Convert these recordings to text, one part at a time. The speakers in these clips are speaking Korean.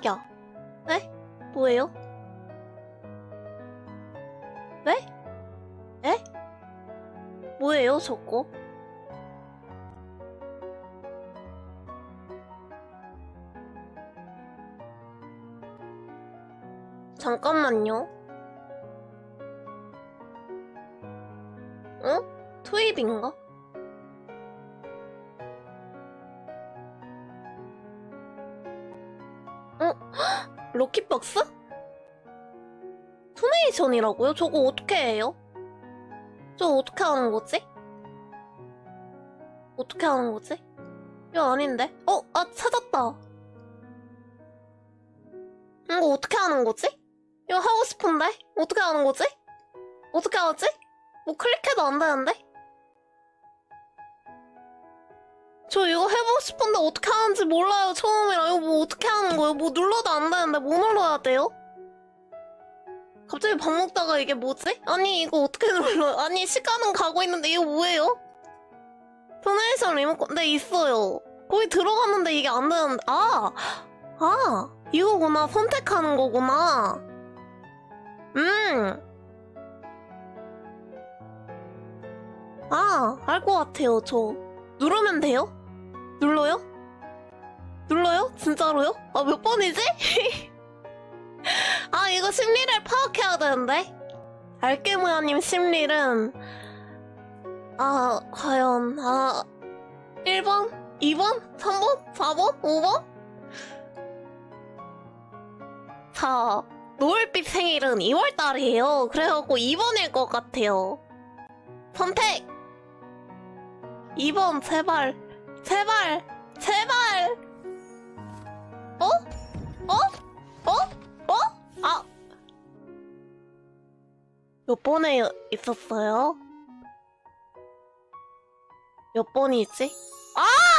깜짝이야. 에? 뭐예요? 네? 에? 뭐예요, 저거? 잠깐만요. 어? 투입인가? 헉, 럭키박스? 토네이션이라고요? 저거 어떻게 해요? 저거 어떻게 하는 거지? 어떻게 하는 거지? 이거 아닌데? 어? 아 찾았다 이거 어떻게 하는 거지? 이거 하고 싶은데? 어떻게 하는 거지? 어떻게 하지? 뭐 클릭해도 안 되는데? 저 이거 해보고 싶은데 어떻게 하는지 몰라요 처음이라 이거 뭐 어떻게 하는 거예요? 뭐 눌러도 안 되는데 뭐 눌러야 돼요? 갑자기 밥 먹다가 이게 뭐지? 아니 이거 어떻게 눌러요? 아니 시간은 가고 있는데 이거 뭐예요? 토네이션 리모컨 네 있어요 거기 들어갔는데 이게 안 되는데 아! 아! 이거구나 선택하는 거구나 음 아, 알 것 같아요, 저. 누르면 돼요? 눌러요? 눌러요? 진짜로요? 아, 몇 번이지? 아, 이거 심리를 파악해야 되는데? 알게모야님 심리는, 아, 과연, 아, 1번? 2번? 3번? 4번? 5번? 자, 노을빛 생일은 2월달이에요. 그래갖고 2번일 것 같아요. 선택! 2번, 제발. 제발. 제발. 어? 어? 어? 어? 아. 몇 번에 있었어요? 몇 번이지? 아! 아!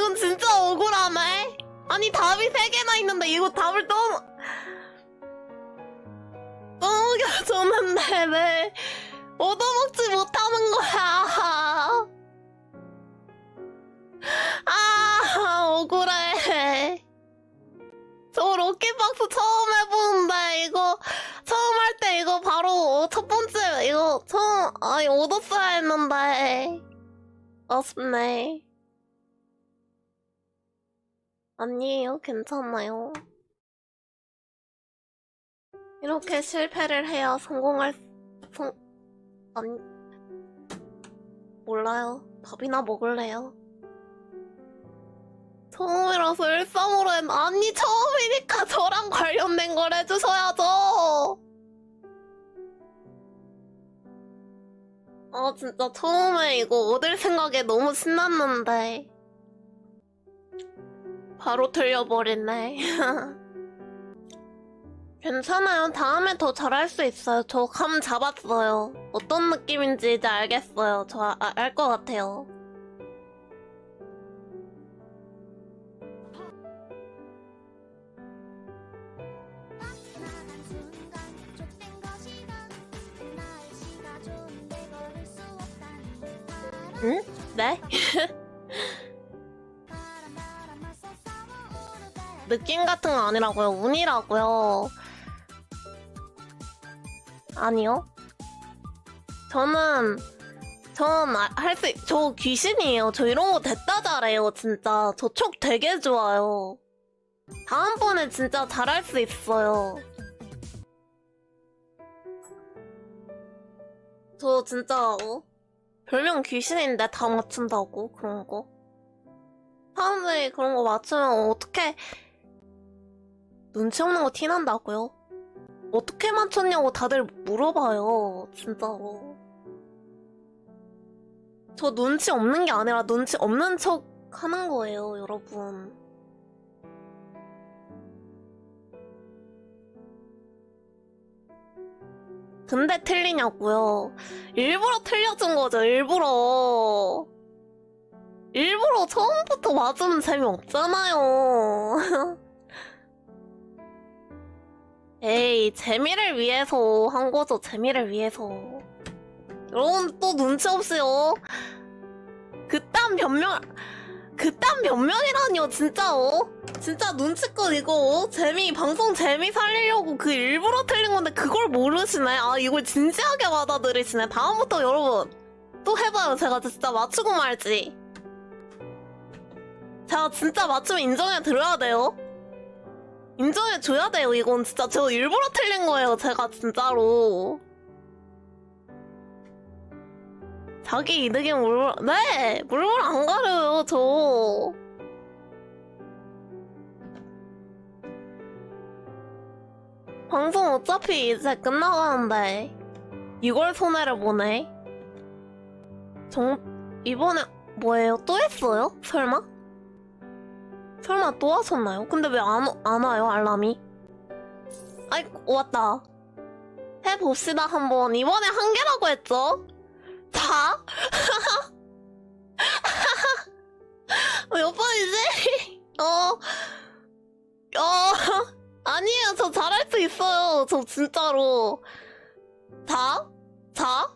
이건 진짜 억울하네. 아니 답이 세 개나 있는데 이거 답을 너무 넘겨줬는데 왜 얻어먹지 못하는 거야? 아 억울해. 저 럭키박스 처음 해보는데 이거 처음 할 때 이거 바로 첫 번째 이거 처음 아니 얻었어야 했는데. 아쉽네. 아니에요, 괜찮아요. 이렇게 실패를 해야 성공할, 성, 아니, 몰라요. 밥이나 먹을래요. 처음이라서 일상으로 했, 아니, 처음이니까 저랑 관련된 걸 해주셔야죠! 아 진짜 처음에 이거 얻을 생각에 너무 신났는데 바로 틀려버리네. 괜찮아요. 다음에 더 잘할 수 있어요. 저 감 잡았어요. 어떤 느낌인지 이제 알겠어요. 저 아, 알것 같아요. 응? 네? 느낌 같은 거 아니라고요 운이라고요 아니요 저는 전할 수, 저 귀신이에요. 저 이런 거 됐다 잘해요, 진짜. 저 촉 되게 좋아요. 다음번에 진짜 잘할 수 있어요. 저 진짜, 어? 별명 귀신인데 다 맞춘다고, 그런 거. 사람들이 그런 거 맞추면 어떻게, 눈치 없는 거 티난다고요? 어떻게 맞췄냐고 다들 물어봐요, 진짜로. 저 눈치 없는 게 아니라 눈치 없는 척 하는 거예요, 여러분. 근데 틀리냐고요. 일부러 틀려준 거죠, 일부러. 일부러 처음부터 맞으면 재미없잖아요. 에이, 재미를 위해서 한 거죠, 재미를 위해서. 여러분, 또 눈치 없이요. 그딴 변명, 그딴 변명이라니요, 진짜, 어? 진짜 눈치껏 이거, 어? 재미, 방송 재미 살리려고 그 일부러 틀린 건데 그걸 모르시네? 아, 이걸 진지하게 받아들이시네. 다음부터 여러분, 또 해봐요. 제가 진짜 맞추고 말지. 제가 진짜 맞추면 인정해 드려야 돼요. 인정해 줘야 돼요. 이건 진짜 저 일부러 틀린 거예요. 제가 진짜로. 자기 이득에 물물 네 물물 안 가려요 저. 방송 어차피 이제 끝나가는데 이걸 손해를 보네. 정 이번에 뭐예요? 또 했어요? 설마? 설마 또 하셨나요? 근데 왜 안 안 와요 알람이? 아이 왔다. 해봅시다 한번 이번에 한 개라고 했죠? 다? 몇 번이지? 어, 어, 아니에요. 저 잘할 수 있어요. 저 진짜로. 자, 자,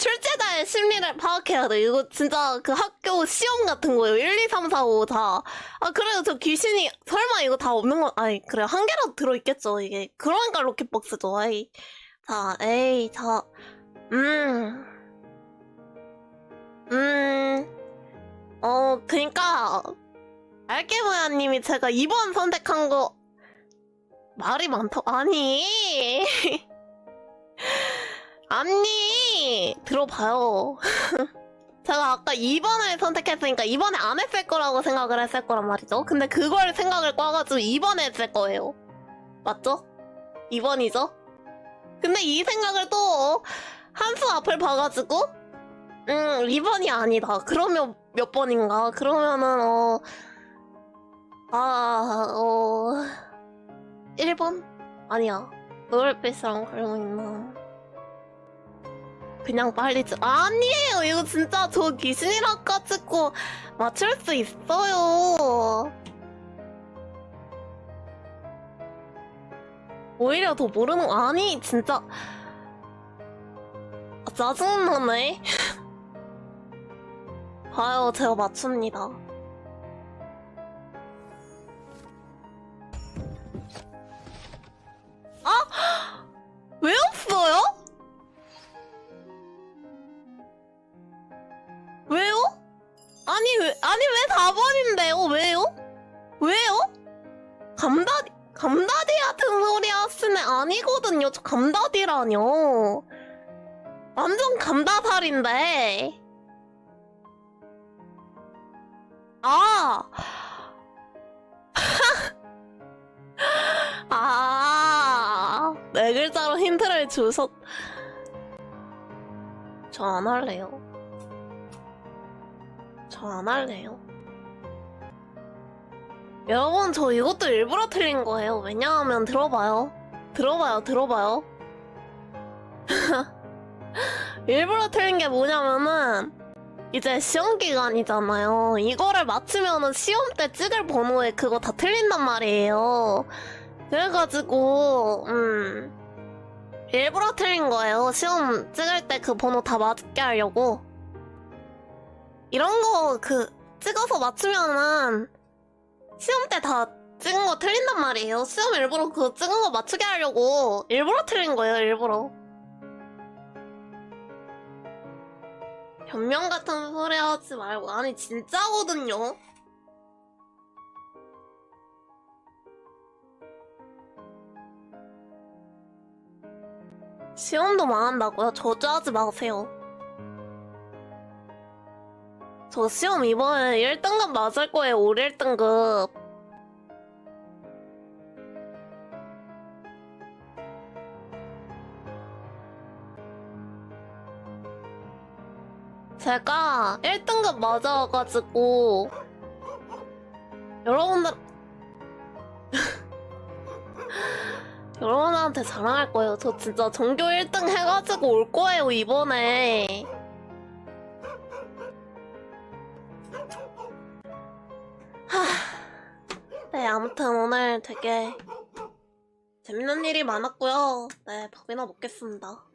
출제자의 심리를 파악해야 돼. 이거 진짜 그 학교 시험 같은 거예요. 1, 2, 3, 4, 5 다. 아, 그래요. 저 귀신이, 설마 이거 다 없는 거, 아니, 그래. 한 개라도 들어있겠죠. 이게. 그러니까 로켓박스죠. 아이. 자, 에이, 자, 음. 음, 어, 그니까, 알게모야님이 제가 2번 선택한 거, 말이 많다, 아니. 아니, 들어봐요. 제가 아까 2번을 선택했으니까 2번에 안 했을 거라고 생각을 했을 거란 말이죠. 근데 그걸 생각을 꽈가지고 2번에 했을 거예요. 맞죠? 2번이죠? 근데 이 생각을 또, 한 수 앞을 봐가지고, 음, 2번이 아니다. 그러면 몇 번인가? 그러면은, 어, 아, 어, 1번? 아니야. 노을빛이랑 걸고 있나. 그냥 빨리 주, 아니에요! 이거 진짜 저 귀신이랑 까짓고 맞출 수 있어요. 오히려 더 모르는, 거- 아니, 진짜. 아, 짜증나네. 봐요, 제가 맞춥니다. 아니, 왜, 아니, 왜 4번인데요? 왜요? 왜요? 감다디, 감다디 같은 소리 하시네. 아니거든요. 저 감다디라뇨. 완전 감다살인데. 아. 아. 네 글자로 힌트를 주셨. 저 안 할래요. 저 안 할래요. 여러분, 저 이것도 일부러 틀린 거예요. 왜냐하면 들어봐요. 들어봐요, 들어봐요. 일부러 틀린 게 뭐냐면은 이제 시험 기간이잖아요. 이거를 맞추면은 시험 때 찍을 번호에 그거 다 틀린단 말이에요. 그래가지고 음 일부러 틀린 거예요. 시험 찍을 때 그 번호 다 맞게 하려고. 이런 거 그 찍어서 맞추면은 시험 때 다 찍은 거 틀린단 말이에요. 시험 일부러 그 찍은 거 맞추게 하려고 일부러 틀린 거예요. 일부러. 변명 같은 소리 하지 말고 아니 진짜거든요. 시험도 망한다고요? 저주하지 마세요. 저 시험 이번에 1등급 맞을 거예요. 올 1등급. 제가 1등급 맞아가지고 여러분들 여러분한테 자랑할 거예요. 저 진짜 전교 1등 해가지고 올 거예요 이번에. 아무튼 오늘 되게 재밌는 일이 많았고요. 네, 밥이나 먹겠습니다.